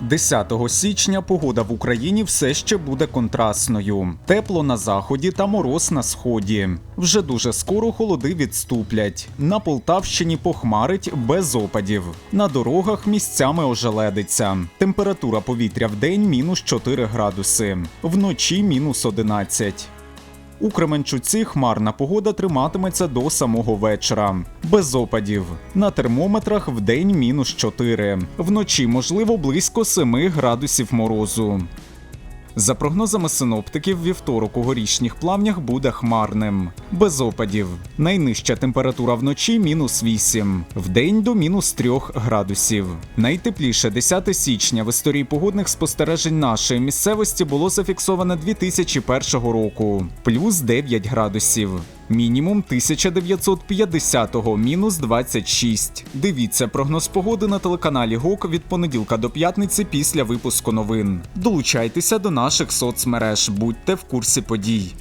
10 січня погода в Україні все ще буде контрастною. Тепло на заході та мороз на сході. Вже дуже скоро холоди відступлять. На Полтавщині похмарить без опадів. На дорогах місцями ожеледиться. Температура повітря в день мінус 4 градуси, вночі мінус 11. У Кременчуці хмарна погода триматиметься до самого вечора. Без опадів. На термометрах в день мінус 4. Вночі можливо близько 7 градусів морозу. За прогнозами синоптиків, вівторок у горішніх плавнях буде хмарним, без опадів. Найнижча температура вночі мінус 8, вдень до мінус 3 градусів. Найтепліше 10 січня в історії погодних спостережень нашої місцевості було зафіксовано 2001 року, плюс 9 градусів. Мінімум 1950-го, мінус 26. Дивіться прогноз погоди на телеканалі ГОК від понеділка до п'ятниці після випуску новин. Долучайтеся до наших соцмереж, будьте в курсі подій.